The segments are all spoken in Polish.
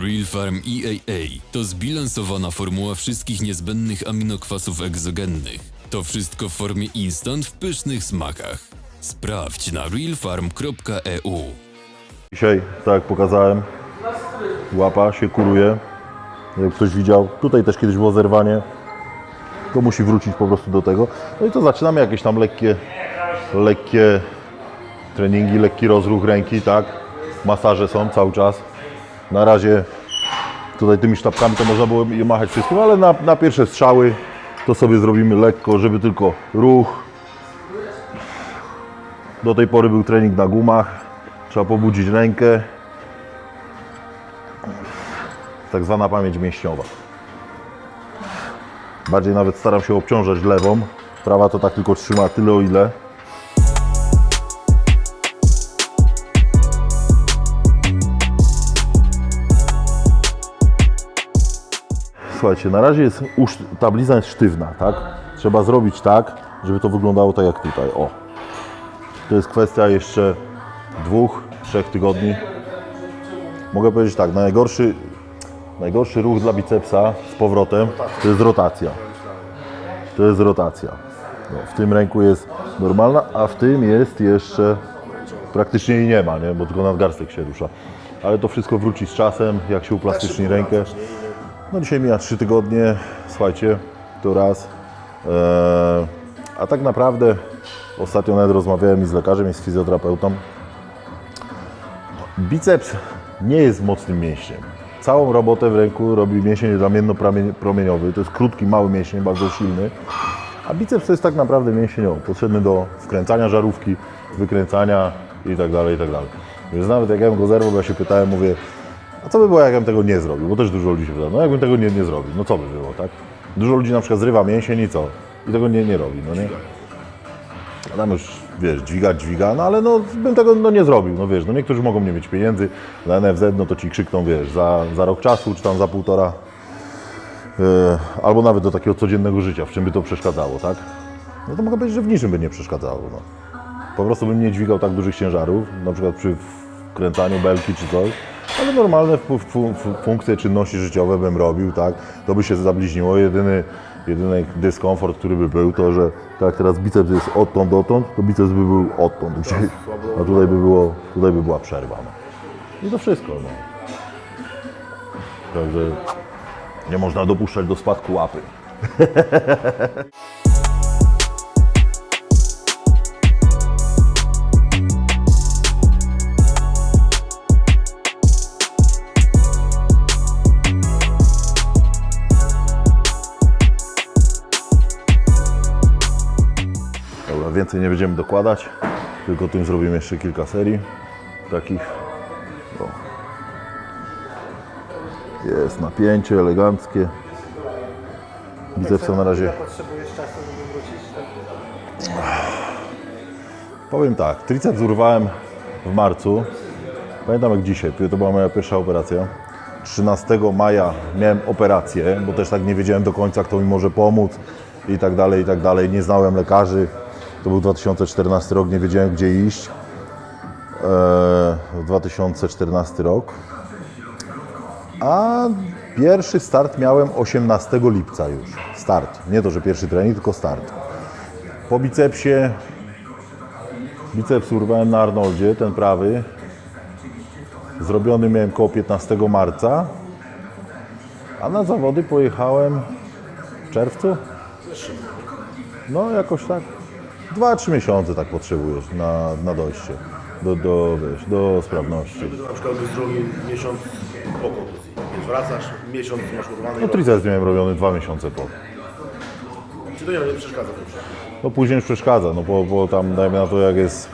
Real Farm EAA to zbilansowana formuła wszystkich niezbędnych aminokwasów egzogennych. To wszystko w formie instant w pysznych smakach. Sprawdź na realfarm.eu. Dzisiaj, tak jak pokazałem, łapa się kuruje. Jak ktoś widział, tutaj też kiedyś było zerwanie. To musi wrócić po prostu do tego. No i to zaczynamy jakieś tam lekkie, lekkie treningi, lekki rozruch ręki, tak? Masaże są cały czas. Na razie tutaj tymi sztabkami to można było je machać wszystkim, ale na, na pierwsze strzały to sobie zrobimy lekko, żeby tylko ruch. Do tej pory był trening na gumach. Trzeba pobudzić rękę. Tak zwana pamięć mięśniowa. Bardziej nawet staram się obciążać lewą. Prawa to tak tylko trzyma tyle o ile. Słuchajcie, na razie jest ta blizna jest sztywna, tak? Trzeba zrobić tak, żeby to wyglądało tak jak tutaj. O. To jest kwestia jeszcze dwóch, trzech tygodni. Mogę powiedzieć tak, najgorszy, najgorszy ruch dla bicepsa z powrotem to jest rotacja. To jest rotacja. No, w tym ręku jest normalna, a w tym jest jeszcze praktycznie jej nie ma, nie? bo tylko nadgarstek się rusza. Ale to wszystko wróci z czasem, jak się uplastyczni rękę. No dzisiaj mija 3 tygodnie, słuchajcie, to raz. Eee, a tak naprawdę ostatnio nawet rozmawiałem i z lekarzem, i z fizjoterapeutą. Biceps nie jest mocnym mięśniem. Całą robotę w ręku robi mięsień ramienno-promieniowy. To jest krótki, mały mięsień, bardzo silny. A biceps to jest tak naprawdę mięsień o, potrzebny do wkręcania żarówki, wykręcania i tak dalej, i tak. Więc nawet jak ja go zerwał, ja się pytałem, mówię, a co by było, jak ja bym tego nie zrobił? Bo też dużo ludzi się pyta, no jakbym tego nie, nie zrobił, no co by było, tak? Dużo ludzi na przykład zrywa mięsień i co? I tego nie, nie robi, no nie? A Tam już, wiesz, dźwigać, dźwiga, no ale no bym tego no, nie zrobił, no wiesz, no niektórzy mogą nie mieć pieniędzy, na NFZ no to ci krzykną, wiesz, za, za rok czasu, czy tam za półtora, yy, albo nawet do takiego codziennego życia, w czym by to przeszkadzało, tak? No to mogę powiedzieć, że w niczym by nie przeszkadzało, no. Po prostu bym nie dźwigał tak dużych ciężarów, na przykład przy wkręcaniu belki czy coś, ale normalne fu- fu- fu- funkcje, czynności życiowe bym robił, tak, to by się zabliźniło. Jedyny, jedyny dyskomfort, który by był, to że tak teraz biceps jest odtąd dotąd, to biceps by był odtąd gdzieś, a tutaj by, było, tutaj by była przerwa. No. I to wszystko. No. Także nie można dopuszczać do spadku łapy. więcej nie będziemy dokładać, tylko tym zrobimy jeszcze kilka serii takich. Jest napięcie eleganckie. Bicepsa na razie. Potrzebujesz czasu, żeby wrócić? Powiem tak, triceps urwałem w marcu. Pamiętam jak dzisiaj, to była moja pierwsza operacja. 13 maja miałem operację, bo też tak nie wiedziałem do końca, kto mi może pomóc i tak dalej, i tak dalej. Nie znałem lekarzy. To był 2014 rok, nie wiedziałem gdzie iść. Eee, 2014 rok. A pierwszy start miałem 18 lipca już. Start. Nie to, że pierwszy trening, tylko start. Po bicepsie Biceps urwałem na Arnoldzie, ten prawy. Zrobiony miałem koło 15 marca. A na zawody pojechałem w czerwcu. No jakoś tak. 2-3 miesiące tak potrzebujesz na, na dojście do, do, wiesz, do sprawności. Na przykład zrobił miesiąc po kontuzji. Więc wracasz, miesiąc masz urwany. No triceps miałem robiony 2 miesiące po. Czy to nie, nie przeszkadza No później już przeszkadza, no bo, bo tam dajmy na to jak jest,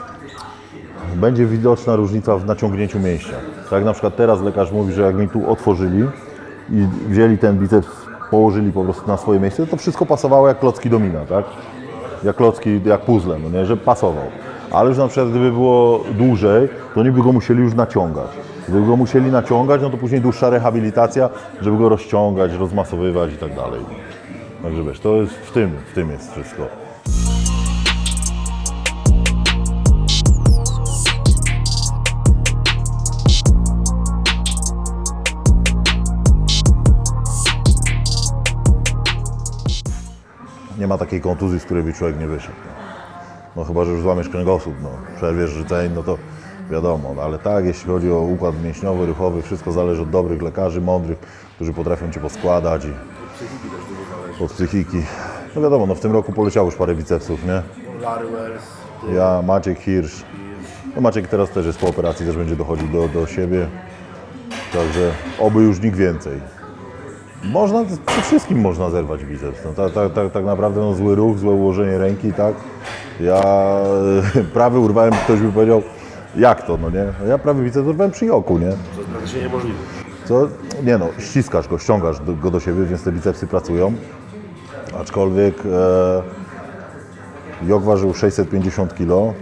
będzie widoczna różnica w naciągnięciu mięśnia. Tak na przykład teraz lekarz mówi, że jak mi tu otworzyli i wzięli ten biceps, położyli po prostu na swoje miejsce, to wszystko pasowało jak klocki domina, tak? Jak klocki, jak puzzle, no nie, że pasował. Ale już na przykład gdyby było dłużej, to oni by go musieli już naciągać. Gdyby go musieli naciągać, no to później dłuższa rehabilitacja, żeby go rozciągać, rozmasowywać i tak dalej. Także wiesz, to jest w tym, w tym jest wszystko. Nie ma takiej kontuzji, z której by człowiek nie wyszedł. No, no chyba, że już złamiesz kręgosłup, no, przerwiesz rdzeń, no to wiadomo. No, ale tak, jeśli chodzi o układ mięśniowy, ruchowy, wszystko zależy od dobrych lekarzy, mądrych, którzy potrafią Cię poskładać i od psychiki. No wiadomo, no w tym roku poleciało już parę bicepsów, nie? Larry Wells, Ja, Maciek Hirsch. No Maciek teraz też jest po operacji, też będzie dochodził do, do siebie. Także oby już nikt więcej. Można, przy wszystkim można zerwać biceps. No, tak, tak, tak, tak naprawdę no, zły ruch, złe ułożenie ręki, tak. Ja prawy urwałem, ktoś by powiedział, jak to, no nie? Ja prawy biceps urwałem przy joku, nie? to jest praktycznie niemożliwe. Co? Nie no, ściskasz go, ściągasz go do siebie, więc te bicepsy pracują. Aczkolwiek e, jog ważył 650 kg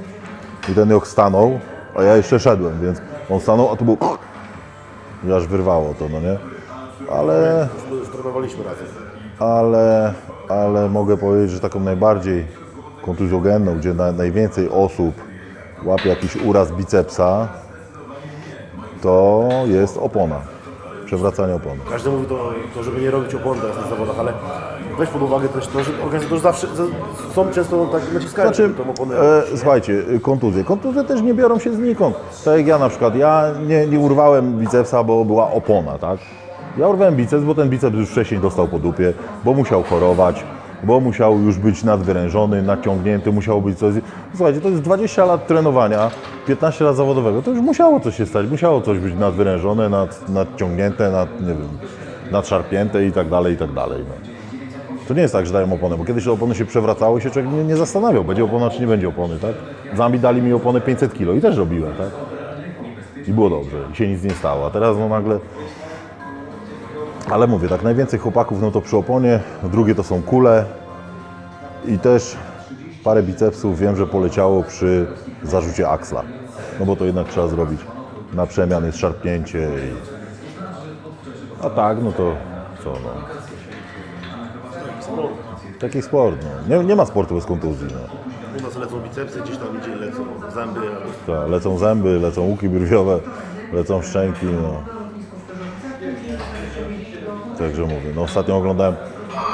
i ten jog stanął, a ja jeszcze szedłem, więc on stanął, a tu był i aż wyrwało to, no nie? Ale, Już, już trenowaliśmy razem. ale, ale mogę powiedzieć, że taką najbardziej kontuzjogenną, gdzie na, najwięcej osób łapie jakiś uraz bicepsa, to jest opona. Przewracanie opony. Każdy mówi to, to żeby nie robić opon teraz na zawodach, ale weź pod uwagę też to, że organizatorzy zawsze za- są często tak naciskają Znaczy, tą oponę. e, słuchajcie, e, kontuzje. Kontuzje też nie biorą się znikąd. Tak jak ja na przykład, ja nie, nie urwałem bicepsa, bo była opona, tak? Ja urwałem biceps, bo ten biceps już wcześniej dostał po dupie, bo musiał chorować, bo musiał już być nadwyrężony, naciągnięty, musiało być coś. Słuchajcie, to jest 20 lat trenowania, 15 lat zawodowego, to już musiało coś się stać, musiało coś być nadwyrężone, nad, nadciągnięte, nad, nie wiem, nadszarpnięte i tak dalej, i tak dalej. No. To nie jest tak, że dają opony, bo kiedyś opony się przewracały i się człowiek nie, nie zastanawiał, będzie opona czy nie będzie opony, tak? W Zambii dali mi opony 500 kg i też robiłem, tak? I było dobrze, i się nic nie stało, a teraz no nagle... Ale mówię, tak najwięcej chłopaków no to przy oponie, drugie to są kule i też parę bicepsów wiem, że poleciało przy zarzucie aksla. No bo to jednak trzeba zrobić na przemian, jest szarpnięcie i... A tak, no to co no... Taki sport, no. nie, nie ma sportu bez kontuzji. No. U nas lecą bicepsy, gdzieś tam idzie lecą zęby. Tak, lecą zęby, lecą łuki brwiowe, lecą szczęki. No. Także mówię, no ostatnio oglądałem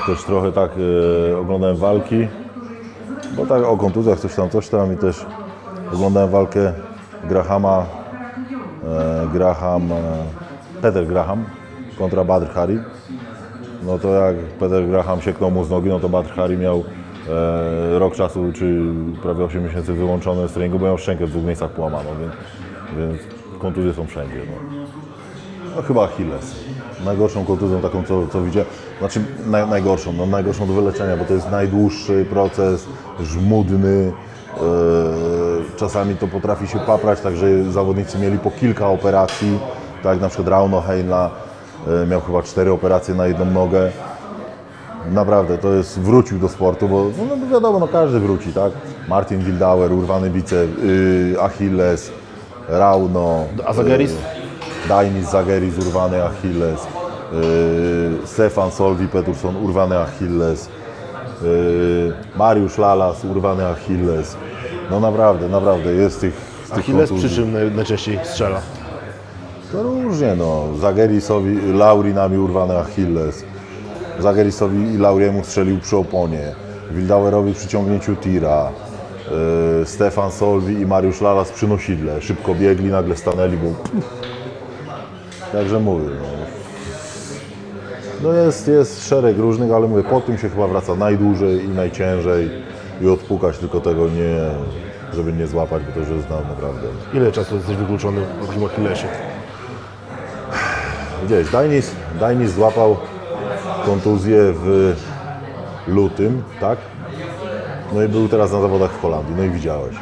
też trochę tak, e, oglądałem walki, bo tak o kontuzjach coś tam, coś tam i też oglądałem walkę Grahama, e, Graham, e, Peter Graham kontra Badr Hari. No to jak Peter Graham sieknął mu z nogi, no to Badr Hari miał e, rok czasu, czy prawie 8 miesięcy wyłączone z treningu, bo miał szczękę w dwóch miejscach połamaną, więc, więc kontuzje są wszędzie. No. No chyba Achilles. Najgorszą kontuzją taką, co, co widziałem. Znaczy naj, najgorszą, no najgorszą do wyleczenia, bo to jest najdłuższy proces, żmudny. e, czasami to potrafi się paprać, także zawodnicy mieli po kilka operacji. Tak na przykład Rauno Heinla e, miał chyba cztery operacje na jedną nogę. Naprawdę, to jest, wrócił do sportu, bo no, no wiadomo, no każdy wróci, tak? Martin Wildauer, urwany bicep, yy, Achilles, Rauno. A Zageris? Yy, Dainis Zageris, urwany Achilles. Yy, Stefan Solvi Peterson, urwany Achilles. Yy, Mariusz Lalas, urwany Achilles. No naprawdę, naprawdę, jest tych, z tych Achilles kontuzji. przy czym naj- najczęściej strzela. To różnie, no. Zagerisowi, Lauri nami urwany Achilles. Zagerisowi i Lauriemu strzelił przy oponie. Wildauerowi przy ciągnięciu tira. Yy, Stefan Solvi i Mariusz Lalas przy nosidle. Szybko biegli, nagle stanęli, bo... Także mówię, no. No jest, jest szereg różnych, ale mówię, po tym się chyba wraca najdłużej i najciężej i odpukać tylko tego nie, żeby nie złapać, bo to już jest nam naprawdę. Ile czasu jesteś wykluczony w takim Achillesie? Gdzieś, Dainis, Dainis złapał kontuzję w lutym, tak? No i był teraz na zawodach w Holandii, no i widziałeś.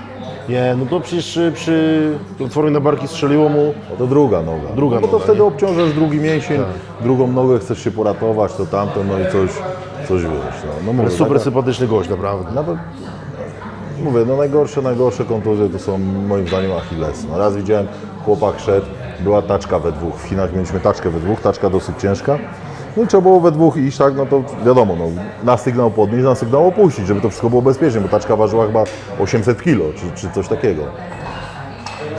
Nie, no to przecież y, przy platformie na barki strzeliło mu. No to druga noga. Druga no bo to noga, wtedy nie? obciążasz drugi mięsień, drugą nogę chcesz się poratować, to tamto, no i coś, coś wiesz. No, no mówię, Super taka- sympatyczny gość, naprawdę. Nawet, mówię, no najgorsze, najgorsze kontuzje to są moim zdaniem Achilles. No raz widziałem, chłopak szedł, była taczka we dwóch. W Chinach mieliśmy taczkę we dwóch, taczka dosyć ciężka. No i trzeba było we dwóch iść, tak, no to wiadomo, no, na sygnał podnieść, na sygnał opuścić, żeby to wszystko było bezpiecznie, bo taczka ważyła chyba 800 kg, czy, czy coś takiego.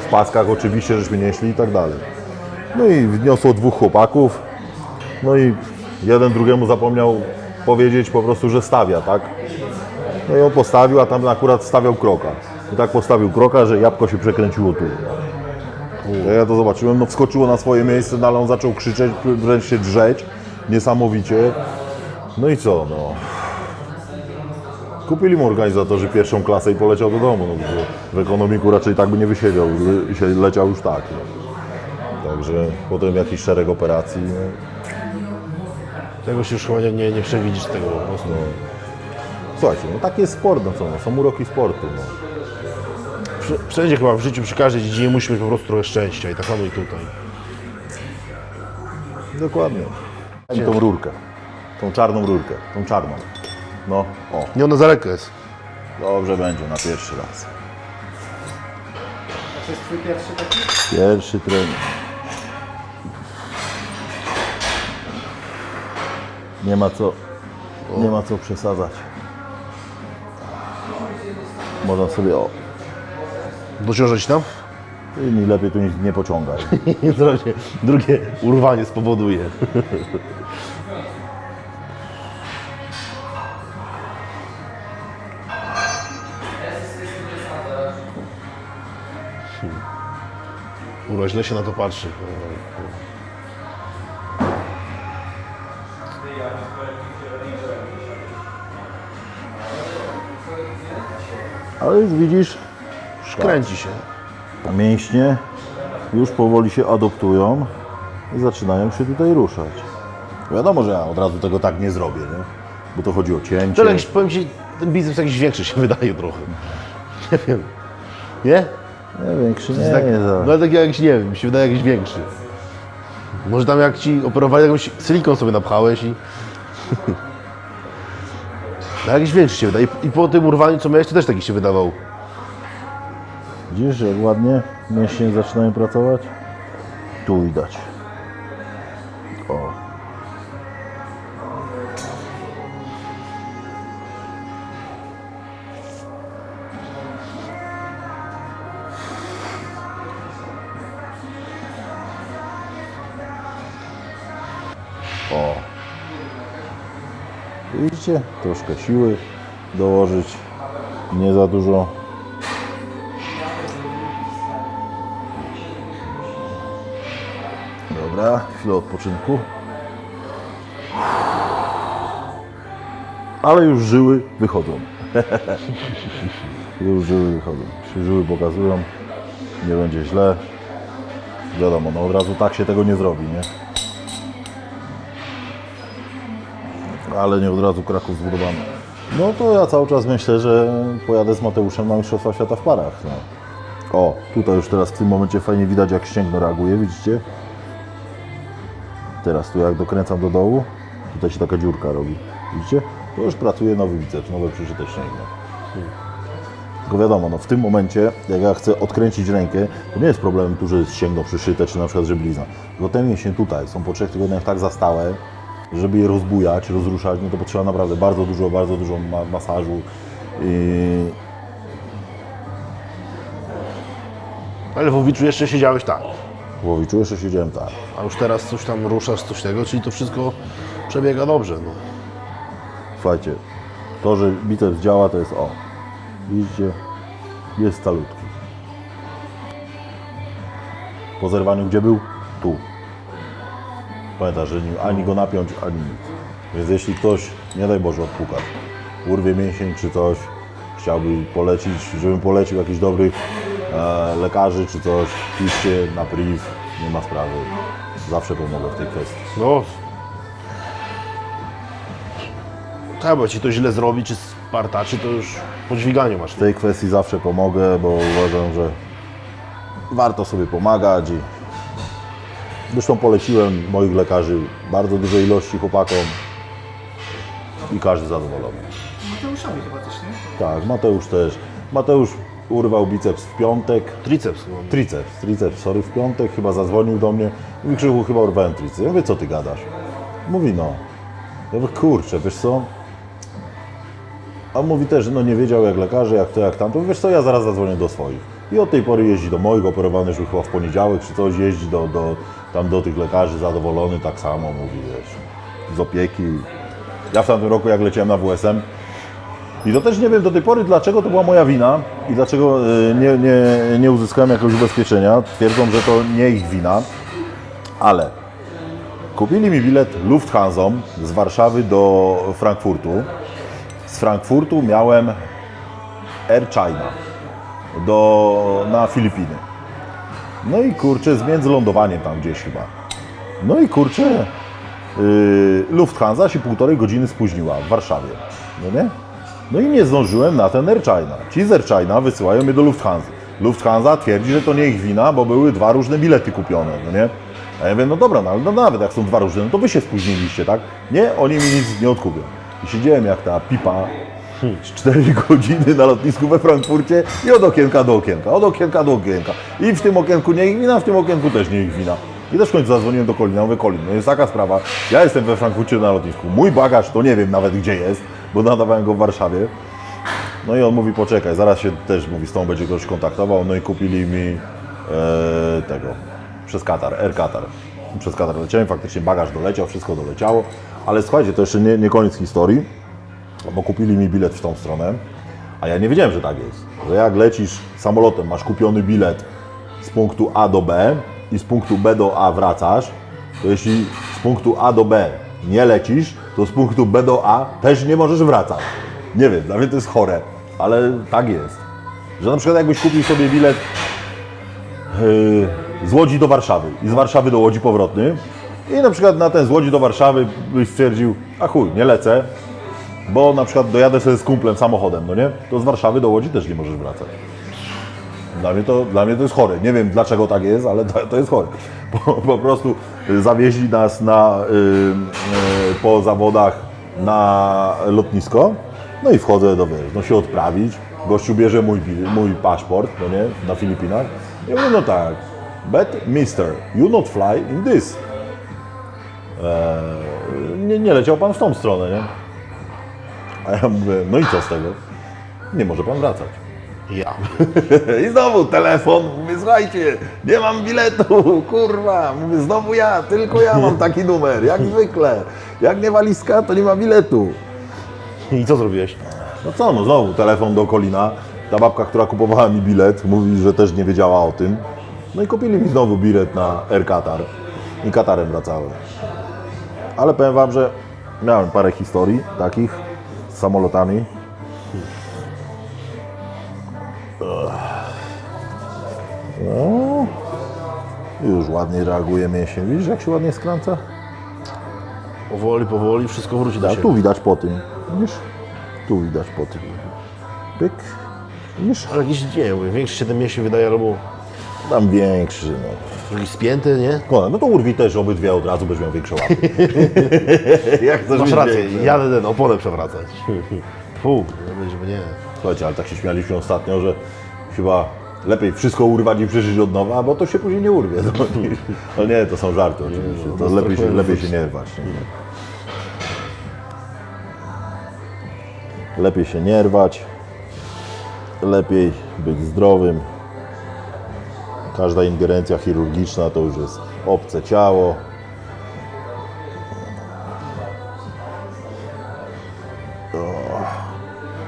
W paskach oczywiście, żeśmy nieśli i tak dalej. No i wniosło dwóch chłopaków, no i jeden drugiemu zapomniał powiedzieć po prostu, że stawia, tak? No i on postawił, a tam akurat stawiał kroka. I tak postawił kroka, że jabłko się przekręciło tu. Ja to zobaczyłem, no wskoczyło na swoje miejsce, no ale on zaczął krzyczeć, wręcz się drzeć, niesamowicie. No i co, no. Kupili mu organizatorzy pierwszą klasę i poleciał do domu. No, w ekonomiku raczej tak by nie wysiedział się leciał już tak. No. Także potem jakiś szereg operacji. No. Tego się już chyba nie, nie, nie przewidzisz tego po prostu. Słuchajcie, no taki jest sport, no co, no, są uroki sportu. No. Wszędzie chyba w życiu, przy każdej dziedzinie musi mieć po prostu trochę szczęścia i tak samo i tutaj. Dokładnie. Mi tą rurkę, tą czarną rurkę, tą czarną. No, o, Nie, ona za lekka jest. dobrze będzie na pierwszy raz. To jest twój pierwszy taki? Pierwszy trening. Nie ma co, nie ma co przesadzać. Można sobie, o, Dociążać tam? Mi lepiej tu nic nie pociągaj. Zaraz się drugie urwanie spowoduje. Kurwa, źle się na to patrzy. Ale już widzisz, Kręci się. Mięśnie już powoli się adoptują i zaczynają się tutaj ruszać. Wiadomo, że ja od razu tego tak nie zrobię, nie? Bo to chodzi o cięcie. To jakiś, powiem Ci, ten biceps jakiś większy się wydaje trochę. Nie wiem. Nie? Nie, większy nie, tak, nie za... no ale tak jakiś, nie wiem, mi się wydaje jakiś większy. Może tam jak Ci operowali, jakąś silikon sobie napchałeś i... No jakiś większy się wydaje. I, I po tym urwaniu, co miałeś, to też taki się wydawał. Widzisz, jak ładnie mięśnie zaczynają pracować? Tu widać. O. O. Widzicie? Troszkę siły dołożyć. Nie za dużo Dobra, chwilę odpoczynku. Ale już żyły wychodzą. już żyły wychodzą. Żyły pokazują. Nie będzie źle. Wiadomo, no od razu tak się tego nie zrobi, nie? Ale nie od razu Kraków zbudowany. No to ja cały czas myślę, że pojadę z Mateuszem na Mistrzostwa Świata w parach. No. O, tutaj już teraz w tym momencie fajnie widać jak ścięgno reaguje, widzicie? Teraz tu jak dokręcam do dołu, tutaj się taka dziurka robi. Widzicie? To już pracuje nowy biceps, nowe przyszyte ścięgno. Tylko wiadomo, no w tym momencie, jak ja chcę odkręcić rękę, to nie jest problemem tu, że ścięgno przyszyte, czy na przykład, że blizna. Tylko te mięśnie tutaj są po trzech tygodniach tak zastałe, żeby je rozbujać, rozruszać, no to potrzeba naprawdę bardzo dużo, bardzo dużo ma masażu. I Ale w jeszcze siedziałeś tak. W Łowiczu jeszcze siedziałem tak. A już teraz coś tam ruszasz, coś tego, czyli to wszystko przebiega dobrze. No. Słuchajcie, to, że biceps działa, to jest o. Widzicie? Jest calutki. Po zerwaniu gdzie był? Tu. Pamiętasz, że nie, ani go napiąć, ani nic. Więc jeśli ktoś, nie daj Boże, odpukać, urwie mięsień czy coś, chciałby polecić, żebym polecił jakichś dobrych e, lekarzy czy coś, piszcie na priv, nie ma sprawy. Zawsze pomogę w tej kwestii. no. Tak, bo ci to źle zrobi, czy spartaczy, to już po dźwiganiu masz. W tej kwestii zawsze pomogę, bo uważam, że warto sobie pomagać. I zresztą poleciłem moich lekarzy bardzo dużej ilości chłopakom i każdy zadowolony. Mateuszowi chyba też, nie? Tak, Mateusz też. Mateusz urwał biceps w piątek. Triceps chyba. Triceps, triceps, sorry, w piątek chyba zadzwonił do mnie. Mówi Krzychu, chyba urwałem triceps. Ja mówię, co ty gadasz? Mówi, no. Ja mówię, kurczę, wiesz co? A on mówi też, że no nie wiedział jak lekarze, jak to, jak tamto. Wiesz co, ja zaraz zadzwonię do swoich. I od tej pory jeździ do moich, operowany już chyba w poniedziałek czy coś, jeździ do, do, tam do tych lekarzy, zadowolony, tak samo mówi, wiesz, z opieki. Ja w tamtym roku, jak leciałem na WSM, i to też nie wiem do tej pory, dlaczego to była moja wina i dlaczego y, nie, nie, nie uzyskałem jakiegoś ubezpieczenia. Twierdzą, że to nie ich wina, ale kupili mi bilet Lufthansa z Warszawy do Frankfurtu. Z Frankfurtu miałem Air China do, na Filipiny. No i kurczę, z międzylądowaniem tam gdzieś chyba. No i kurczę, yy, Lufthansa się półtorej godziny spóźniła w Warszawie. No nie? No i nie zdążyłem na ten Air China. Ci z Air China wysyłają mnie do Lufthansa. Lufthansa twierdzi, że to nie ich wina, bo były dwa różne bilety kupione, no nie? A ja mówię, no dobra, no, no nawet jak są dwa różne, no to wy się spóźniliście, tak? Nie, oni mi nic nie odkupią. I siedziałem jak ta pipa, 4 godziny na lotnisku we Frankfurcie i od okienka do okienka, od okienka do okienka. I w tym okienku nie ich wina, w tym okienku też nie ich wina. I też w końcu zadzwoniłem do Kolina, mówię, Kolin, no jest taka sprawa, ja jestem we Frankfurcie na lotnisku, mój bagaż to nie wiem nawet gdzie jest, bo nadawałem go w Warszawie. No i on mówi, poczekaj, zaraz się też, mówi, z tą będzie ktoś kontaktował, no i kupili mi e, tego, przez Katar, Air Qatar. Przez Katar leciałem, faktycznie bagaż doleciał, wszystko doleciało, ale słuchajcie, to jeszcze nie, nie koniec historii, bo kupili mi bilet w tą stronę, a ja nie wiedziałem, że tak jest. Że jak lecisz samolotem, masz kupiony bilet z punktu A do B i z punktu B do A wracasz, to jeśli z punktu A do B nie lecisz, to z punktu B do A też nie możesz wracać. Nie wiem, dla mnie to jest chore, ale tak jest. Że na przykład jakbyś kupił sobie bilet yy, z Łodzi do Warszawy i z Warszawy do Łodzi powrotny i na przykład na ten z Łodzi do Warszawy byś stwierdził, a chuj, nie lecę, bo na przykład dojadę sobie z kumplem samochodem, no nie? To z Warszawy do Łodzi też nie możesz wracać. Dla mnie to, dla mnie to jest chore. Nie wiem dlaczego tak jest, ale to, to jest chore. Po, po prostu y, zawieźli nas na, y, y, po zawodach na lotnisko, no i wchodzę do wiesz, no się odprawić. Gościu bierze mój, mój paszport, no nie, na Filipinach. I mówię, no tak, but mister, you not fly in this. Eee, nie, nie leciał pan w tą stronę, nie? A ja mówię, no i co z tego? Nie może pan wracać. Ja. I znowu telefon, mówię, słuchajcie, nie mam biletu, kurwa. Mówię, znowu ja, tylko ja mam taki numer, jak zwykle. Jak nie walizka, to nie ma biletu. I co zrobiłeś? No co, no znowu telefon do Kolina. Ta babka, która kupowała mi bilet, mówi, że też nie wiedziała o tym. No i kupili mi znowu bilet na Air Qatar. I Katarem wracałem. Ale powiem Wam, że miałem parę historii takich z samolotami. No, już ładnie reaguje mięsień. Widzisz, jak się ładnie skręca? Powoli, powoli, wszystko wróci do siebie. tu widać po tym. Widzisz? Tu widać po tym. Pyk. Widzisz? Ale jakiś, nie wiem, większy się ten mięsień wydaje, albo Tam większy, no. jakiś spięty, nie? No, no to urwij też obydwie od razu, będziesz miał większe łapy. Jak chcesz Masz mieć rację, większe? jadę ten oponę przewracać. Fu, żeby nie. Słuchajcie, ale tak się śmialiśmy ostatnio, że chyba lepiej wszystko urwać i przeżyć od nowa, bo to się później nie urwie. No, ale nie, to są żarty oczywiście. To no, lepiej się, lepiej się nie rwać. Nie? Lepiej się nie rwać. Lepiej być zdrowym. Każda ingerencja chirurgiczna to już jest obce ciało.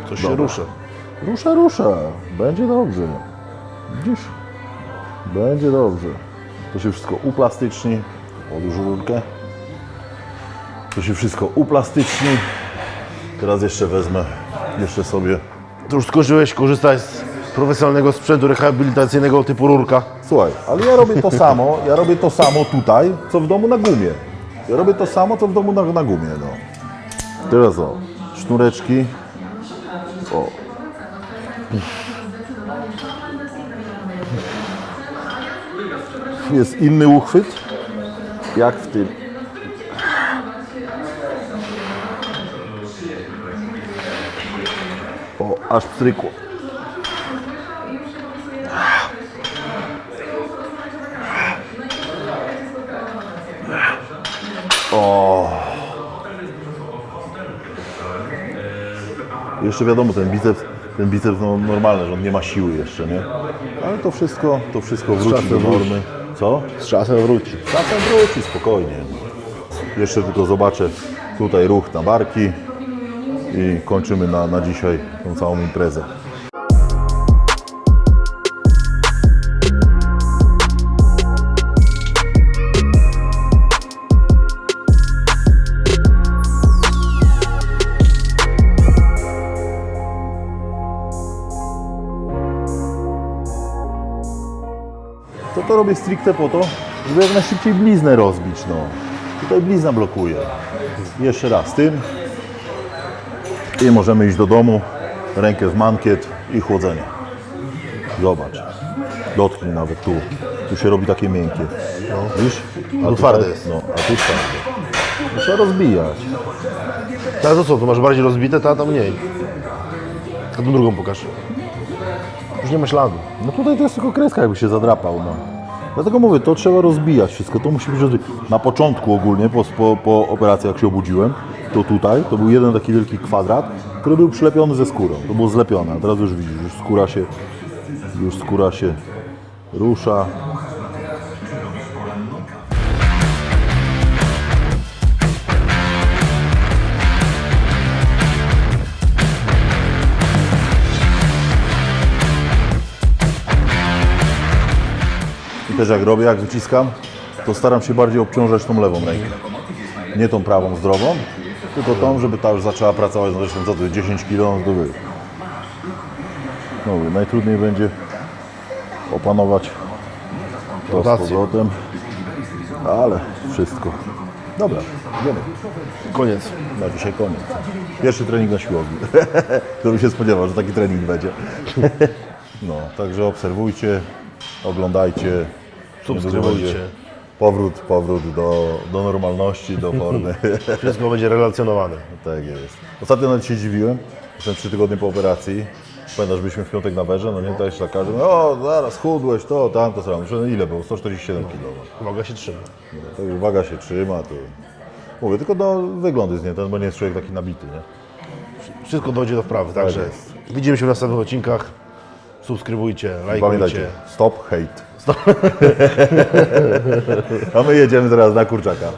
Coś się ruszy. Rusza, rusza. Będzie dobrze. Widzisz? Będzie dobrze. To się wszystko uplastyczni. Odłóż rurkę. To się wszystko uplastyczni. Teraz jeszcze wezmę, jeszcze sobie. To już skończyłeś korzystać z profesjonalnego sprzętu rehabilitacyjnego typu rurka. Słuchaj, ale ja robię to samo, ja robię to samo tutaj, co w domu na gumie. Ja robię to samo, co w domu na, na gumie, no. Teraz o, sznureczki. O. Jest inny uchwyt, jak w tym. O, aż pstrykło. Jeszcze wiadomo, ten biceps, ten biceps no, normalny, że on nie ma siły jeszcze, nie? Ale to wszystko, to wszystko wróci do wróci. normy. Co? Z czasem wróci. Czasem wróci, spokojnie. Jeszcze tylko zobaczę, Tutaj ruch na barki i kończymy na, na dzisiaj tą całą imprezę. To to robię stricte po to, żeby jak najszybciej bliznę rozbić. No. Tutaj blizna blokuje. Jeszcze raz tym. I możemy iść do domu, rękę w mankiet i chłodzenie. Zobacz. Dotknij nawet tu. Tu się robi takie miękkie. Widzisz? A Tu twarde jest. No, a tu twarde. To Trzeba rozbijać. Tak, to co, tu masz bardziej rozbite, ta tam mniej. A tą drugą pokaż. Już nie ma śladu. No tutaj to jest tylko kreska, jakby się zadrapał. No. Dlatego mówię, to trzeba rozbijać wszystko. To musi być na początku ogólnie, po, po, po operacji jak się obudziłem, to tutaj, to był jeden taki wielki kwadrat, który był przylepiony ze skórą. To było zlepione, a teraz już widzisz, już skóra się, już skóra się rusza. Też jak robię, jak wyciskam, to staram się bardziej obciążać tą lewą rękę. Nie tą prawą zdrową, tylko tą, żeby ta już zaczęła pracować, no zresztą co to jest, 10 kg, no to wy. No, najtrudniej będzie opanować to z powrotem, ale wszystko. Dobra, idziemy. Koniec. Na dzisiaj koniec. Pierwszy trening na siłowni. Kto by się spodziewał, że taki trening będzie. No, także obserwujcie, oglądajcie. Subskrybujcie. Powrót, powrót do, do normalności, do formy. Wszystko będzie relacjonowane. tak jest. Ostatnio nawet się dziwiłem. Jestem trzy tygodnie po operacji. Pamiętasz, byliśmy w piątek na werze, no nie, każdy mówi, o zaraz chudłeś, to, tamto, samo. No ile było? 147 kg. Waga się trzyma. Tak, waga się trzyma, to... Mówię, tylko do wyglądu jest nie ten, bo nie jest człowiek taki nabity, nie? Wszystko dojdzie do wprawy, także jest. widzimy się w następnych odcinkach. Subskrybujcie, lajkujcie. Pamiętajcie, stop hate. A my jedziemy teraz na kurczaka.